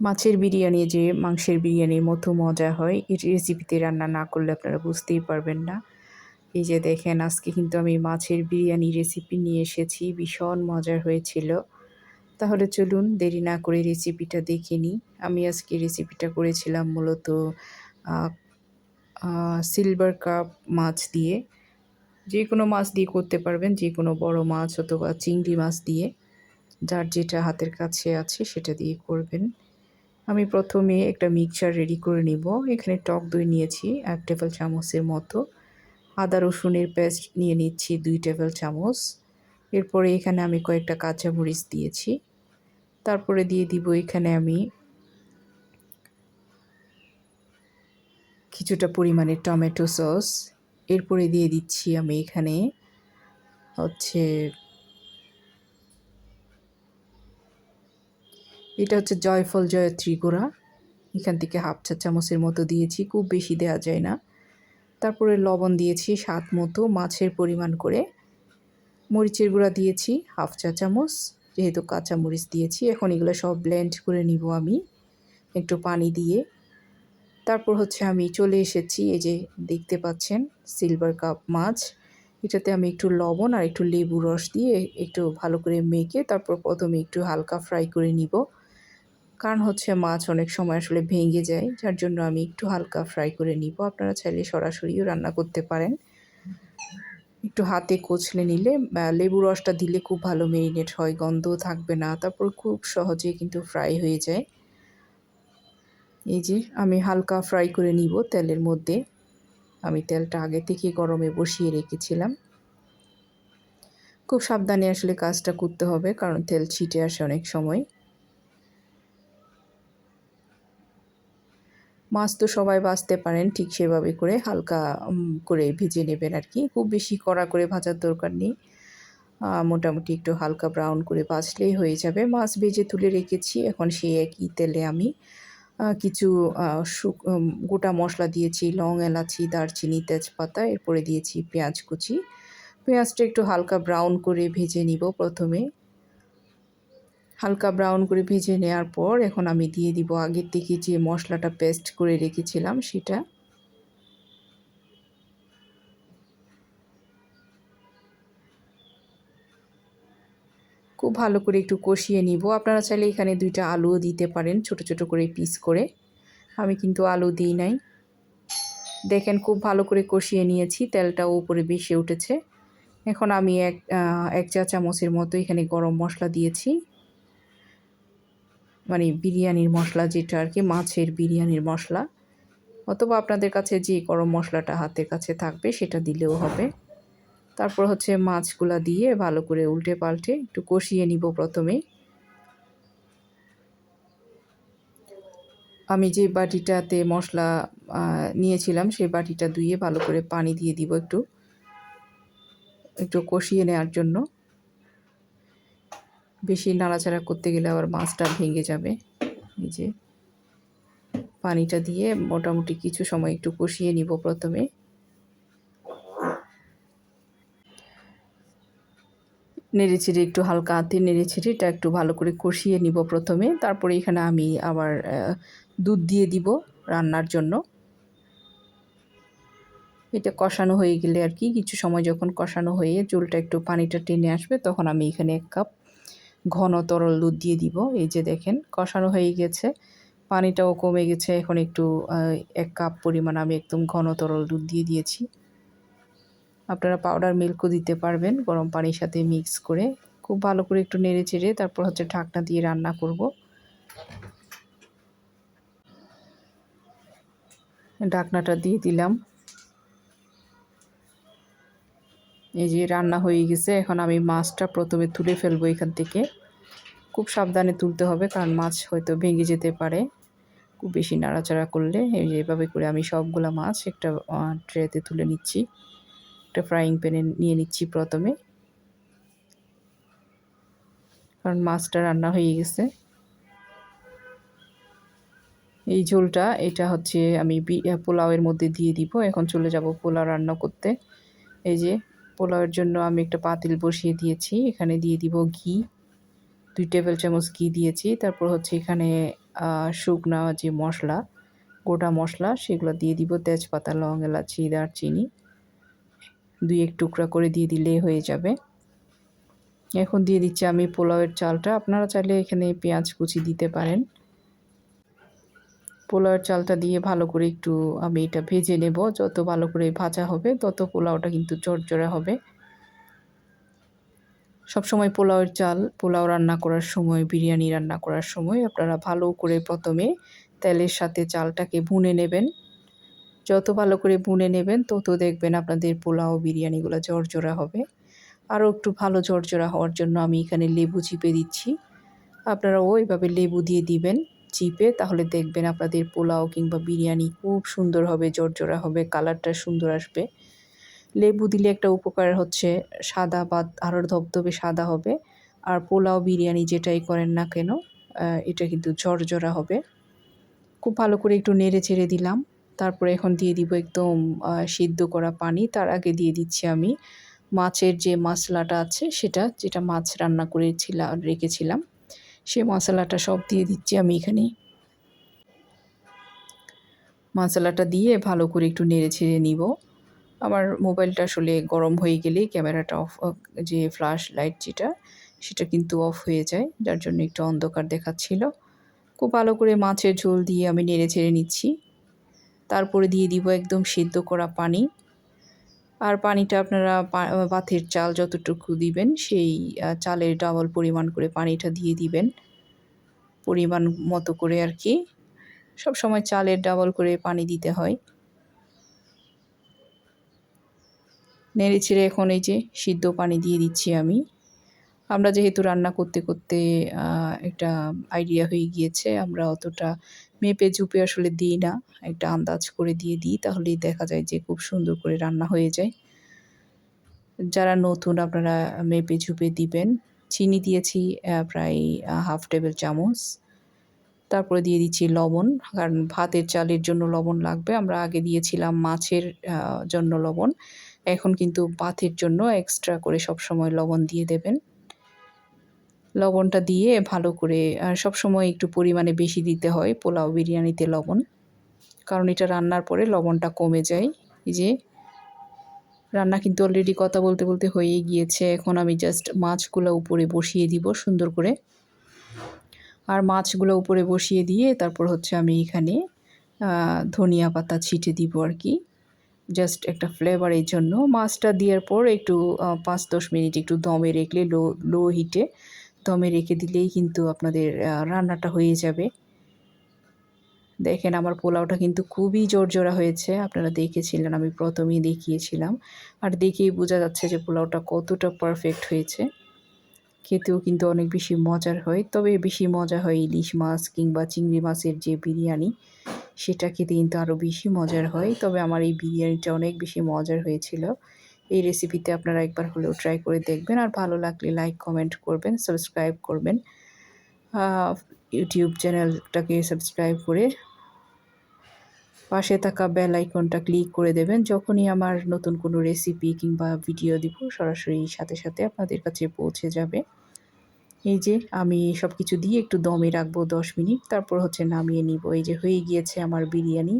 মাছের বিরিয়ানি, যে মাংসের বিরিয়ানির মতো মজা হয়, এই রেসিপিতে রান্না না করলে আপনারা বুঝতেই পারবেন না। এই যে দেখেন, আজকে কিন্তু আমি মাছের বিরিয়ানি রেসিপি নিয়ে এসেছি, ভীষণ মজার হয়েছিল। তাহলে চলুন, দেরি না করে রেসিপিটা দেখে নিই। আমি আজকে রেসিপিটা করেছিলাম মূলত সিলভার কাপ মাছ দিয়ে। যে কোনো মাছ দিয়ে করতে পারবেন, যে কোনো বড় মাছ অথবা চিংড়ি মাছ দিয়ে। যার যেটা হাতের কাছে আছে, সেটা দিয়ে করবেন। আমি প্রথমে একটা মিক্সচার রেডি করে নিব। এখানে টক দই নিয়েছি, এক টেবিল চামচের মতো। আদা রসুনের পেস্ট নিয়ে নিচ্ছি দুই টেবিল চামচ। এরপরে এখানে আমি কয়েকটা কাঁচামরিচ দিয়েছি। তারপরে দিয়ে দিব এখানে আমি কিছুটা পরিমাণে টমেটো সস। এরপরে দিয়ে দিচ্ছি আমি এখানে হচ্ছে এটা হচ্ছে জয়ফল জয় গোড়া এখান থেকে হাফ চা চামচের মতো দিয়েছি, খুব বেশি দেওয়া যায় না। তারপরে লবণ দিয়েছি স্বাদ মতো মাছের পরিমাণ করে। মরিচের গুঁড়া দিয়েছি হাফ চা চামচ, যেহেতু কাঁচা মরিচ দিয়েছি। এখন এগুলো সব ব্লেন্ড করে নিব আমি, একটু পানি দিয়ে। তারপর হচ্ছে আমি চলে এসেছি, এই যে দেখতে পাচ্ছেন সিলভার কাপ মাছ। এটাতে আমি একটু লবণ আর একটু লেবু রস দিয়ে একটু ভালো করে মেখে তারপর প্রথমে একটু হালকা ফ্রাই করে নিব। কারণ হচ্ছে মাছ অনেক সময় আসলে ভেঙে যায়, যার জন্য আমি একটু হালকা ফ্রাই করে নিব। আপনারা চাইলে সরাসরিও রান্না করতে পারেন। একটু হাতে কচলে নিলে লেবু রসটা দিলে খুব ভালো মেরিনেট হয় গন্ধ থাকবে না, তারপর খুব সহজে কিন্তু ফ্রাই হয়ে যায়। এই যে, আমি হালকা ফ্রাই করে নিব তেলের মধ্যে। আমি তেলটা আগে থেকে গরমে বসিয়ে রেখেছিলাম। খুব সাবধানে আসলে কাজটা করতে হবে, কারণ তেল ছিটে আসে অনেক সময়। মাছ তো সবাই বাঁচতে পারেন ঠিক সেভাবে করে হালকা করে ভেজে নেবেন আর কি। খুব বেশি কড়া করে ভাজার দরকার নেই। মোটামুটি একটু হালকা ব্রাউন করে বাছলেই হয়ে যাবে। মাছ ভেজে তুলে রেখেছি। এখন সেই একই তেলে আমি কিছু গোটা মশলা দিয়েছি। লং এলাচি, দারচিনি, তেজপাতা, এরপরে দিয়েছি পেঁয়াজ কুচি। পেঁয়াজটা একটু হালকা ব্রাউন করে ভেজে নিব প্রথমে। হালকা ব্রাউন করে ভেজে নেওয়ার পর এখন আমি দিয়ে দিব আগের থেকে যে মশলাটা পেস্ট করে রেখেছিলাম সেটা। খুব ভালো করে একটু কষিয়ে নিব। আপনারা চাইলে এখানে দুইটা আলুও দিতে পারেন ছোট ছোট করে পিস করে। আমি কিন্তু আলু দিই নাই। দেখেন খুব ভালো করে কষিয়ে নিয়েছি তেলটাও উপরে বেশি উঠেছে। এখন আমি এক এক চা চামচের মতো এখানে গরম মশলা দিয়েছি। মানে বিরিয়ানির মশলা যেটা আর কি, মাছের বিরিয়ানির মশলা। অথবা আপনাদের কাছে যে গরম মশলাটা হাতের কাছে থাকবে সেটা দিলেও হবে। তারপর হচ্ছে মাছগুলা দিয়ে ভালো করে উল্টে পাল্টে একটু কষিয়ে নিব প্রথমে। আমি যে বাটিটাতে মশলা নিয়েছিলাম সেই বাটিটা ধুয়ে ভালো করে পানি দিয়ে দিব একটু। একটু কষিয়ে নেওয়ার জন্য। বেশি নাড়াচাড়া করতে গেলে আবার মাছটা ভেঙে যাবে। এই যে পানিটা দিয়ে মোটামুটি কিছু সময় একটু কষিয়ে নিব প্রথমে। নেড়ে একটু হালকা হাতে নেড়ে এটা একটু ভালো করে কষিয়ে নিব প্রথমে। তারপরে এখানে আমি আবার দুধ দিয়ে দিব রান্নার জন্য। এটা কষানো হয়ে গেলে আর কি, কিছু সময় যখন কষানো হয়ে চুলটা একটু পানিটা টেনে আসবে, তখন আমি এখানে এক কাপ ঘন তরল দুধ দিয়ে দিব। এই যে দেখেন, কষানো হয়ে গেছে। পানিটাও কমে গেছে। এখন একটু এক কাপ পরিমাণ আমি একদম ঘন তরল দুধ দিয়ে দিয়েছি। আপনারা পাউডার মিল্কও দিতে পারবেন গরম পানির সাথে মিক্স করে। খুব ভালো করে একটু নেড়ে চেড়ে তারপর হচ্ছে ঢাকনা দিয়ে রান্না করব। ঢাকনাটা দিয়ে দিলাম। এই যে রান্না হয়ে গেছে, এখন আমি মাছটা প্রথমে তুলে ফেলব এখান থেকে। খুব সাবধানে তুলতে হবে, কারণ মাছ হয়তো ভেঙে যেতে পারে। খুব বেশি নাড়াচাড়া করলে এই যে এভাবে করে আমি সবগুলো মাছ একটা ট্রেতে তুলে নিচ্ছি। একটা ফ্রাইং প্যানে নিয়ে নিচ্ছি প্রথমে। কারণ মাছটা রান্না হয়ে গেছে। এই ঝোলটা, এটা হচ্ছে আমি পোলাওয়ের মধ্যে দিয়ে দিব। এখন চলে যাব পোলাও রান্না করতে। এই যে পোলাওয়ের জন্য আমি একটা পাতিল বসিয়ে দিয়েছি। এখানে দিয়ে দিব ঘি, দুই টেবিল চামচ ঘি দিয়েছি। তারপর হচ্ছে এখানে শুকনা যে মশলা, গোটা মশলা, সেগুলো দিয়ে দিব তেজপাতা, লং, এলাচি, দারচিনি। দুই এক টুকরা করে দিয়ে দিলে হয়ে যাবে। এখন দিয়ে দিচ্ছি আমি পোলাওয়ের চালটা। আপনারা চাইলে এখানে পেঁয়াজ কুচি দিতে পারেন। পোলাওয়ের চালটা দিয়ে ভালো করে একটু আমি এটা ভেজে নেব। যত ভালো করে ভাজা হবে, তত পোলাওটা কিন্তু চরচরা হবে। সবসময় পোলাওয়ের চাল, পোলাও রান্না করার সময়, বিরিয়ানি রান্না করার সময় আপনারা ভালো করে প্রথমে তেলের সাথে চালটাকে ভুনে নেবেন। যত ভালো করে বুনে নেবেন, তত দেখবেন আপনাদের পোলাও বিরিয়ানিগুলো জর্জরা হবে। আরও একটু ভালো জর্জরা হওয়ার জন্য আমি এখানে লেবু চিপে দিচ্ছি। আপনারা ওইভাবে লেবু দিয়ে দিবেন। চিপে, তাহলে দেখবেন আপনাদের পোলাও কিংবা বিরিয়ানি খুব সুন্দর হবে, জর্জরা হবে, কালারটা সুন্দর আসবে। লেবু দিলে একটা উপকার হচ্ছে, সাদা বা আরও ধবধবে সাদা হবে। আর পোলাও বিরিয়ানি যেটাই করেন না কেন এটা কিন্তু ঝরঝরা হবে। খুব ভালো করে একটু নেড়ে চেড়ে দিলাম। তারপরে এখন দিয়ে দিব একদম সিদ্ধ করা পানি। তার আগে দিয়ে দিচ্ছি আমি মাছের যে মশলাটা আছে, সেটা যেটা মাছ রান্না করেছিলাম রেখেছিলাম। সে মশলাটা সব দিয়ে দিচ্ছি আমি এখানে মশলাটা দিয়ে ভালো করে একটু নেড়ে ছেড়ে নিব। আমার মোবাইলটা আসলে গরম হয়ে গেলেই ক্যামেরাটা অফ যে ফ্ল্যাশ লাইট যেটা, সেটা কিন্তু অফ হয়ে যায়, যার জন্য একটু অন্ধকার দেখাচ্ছিল। খুব ভালো করে মাছের ঝোল দিয়ে আমি নেড়ে ছেড়ে নিচ্ছি। তারপরে দিয়ে দিব একদম সিদ্ধ করা পানি। আর পানিটা আপনারা ভাতের চাল যতটুকু দিবেন, সেই চালের ডাবল পরিমাণ করে পানিটা দিয়ে দিবেন। পরিমাণ মতো করে আর কি। সব সময় চালের ডাবল করে পানি দিতে হয়। নেড়ে ছেড়ে এখন এই যে সিদ্ধ পানি দিয়ে দিচ্ছি আমি। আমরা যেহেতু রান্না করতে করতে একটা আইডিয়া হয়ে গিয়েছে, আমরা অতটা মেপে চুপে আসলে দিই না, একটা আন্দাজ করে দিয়ে দিই, তাহলেই দেখা যায় যে খুব সুন্দর করে রান্না হয়ে যায়। যারা নতুন আপনারা মেপে ঝুপে দিবেন, চিনি দিয়েছি প্রায় হাফ টেবিল চামচ। তারপরে দিয়ে দিচ্ছি লবণ, কারণ ভাতের চালের জন্য লবণ লাগবে। আমরা আগে দিয়েছিলাম মাছের জন্য লবণ, এখন কিন্তু ভাতের জন্য এক্সট্রা করে সব সময় লবণ দিয়ে দেবেন। লবণটা দিয়ে ভালো করে সব সময় একটু পরিমাণে বেশি দিতে হয় পোলাও বিরিয়ানিতে লবণ। কারণ এটা রান্নার পরে লবণটা কমে যায়। এই যে, রান্না কিন্তু অলরেডি কথা বলতে বলতে হয়েই গিয়েছে। এখন আমি জাস্ট মাছগুলো উপরে বসিয়ে দিব সুন্দর করে। আর মাছগুলো উপরে বসিয়ে দিয়ে তারপর হচ্ছে আমি এখানে ধনিয়া পাতা ছিটে দিব আর কি। জাস্ট একটা ফ্লেভারের জন্য। মাছটা দেওয়ার পর একটু পাঁচ দশ মিনিট একটু দমে রেখলে লো লো হিটে দমে রেখে দিলেই কিন্তু আপনাদের রান্নাটা হয়ে যাবে। দেখেন আমার পোলাওটা কিন্তু খুবই জোরজোড়া হয়েছে, আপনারা দেখেছিলেন, আমি প্রথমেই দেখিয়েছিলাম। আর দেখেই বোঝা যাচ্ছে যে পোলাওটা কতটা পারফেক্ট হয়েছে। খেতেও কিন্তু অনেক বেশি মজার হয়, তবে বেশি মজা হয় ইলিশ মাছ কিংবা চিংড়ি মাছের যে বিরিয়ানি, সেটা খেতে কিন্তু আরও বেশি মজার হয়। তবে আমার এই বিরিয়ানিটা অনেক বেশি মজার হয়েছিল। এই রেসিপিতে আপনারা একবার হলেও ট্রাই করে দেখবেন। আর ভালো লাগলে লাইক কমেন্ট করবেন সাবস্ক্রাইব করবেন। ইউটিউব চ্যানেলটাকে সাবস্ক্রাইব করে পাশে থাকা বেল আইকনটা ক্লিক করে দেবেন। যখনই আমার নতুন কোনো রেসিপি কিংবা ভিডিও দিব, সরাসরি সাথে সাথে আপনাদের কাছে পৌঁছে যাবে। এই যে, আমি সব কিছু দিয়ে একটু দমে রাখব দশ মিনিট। তারপর হচ্ছে নামিয়ে নিব। এই যে, হয়ে গিয়েছে আমার বিরিয়ানি।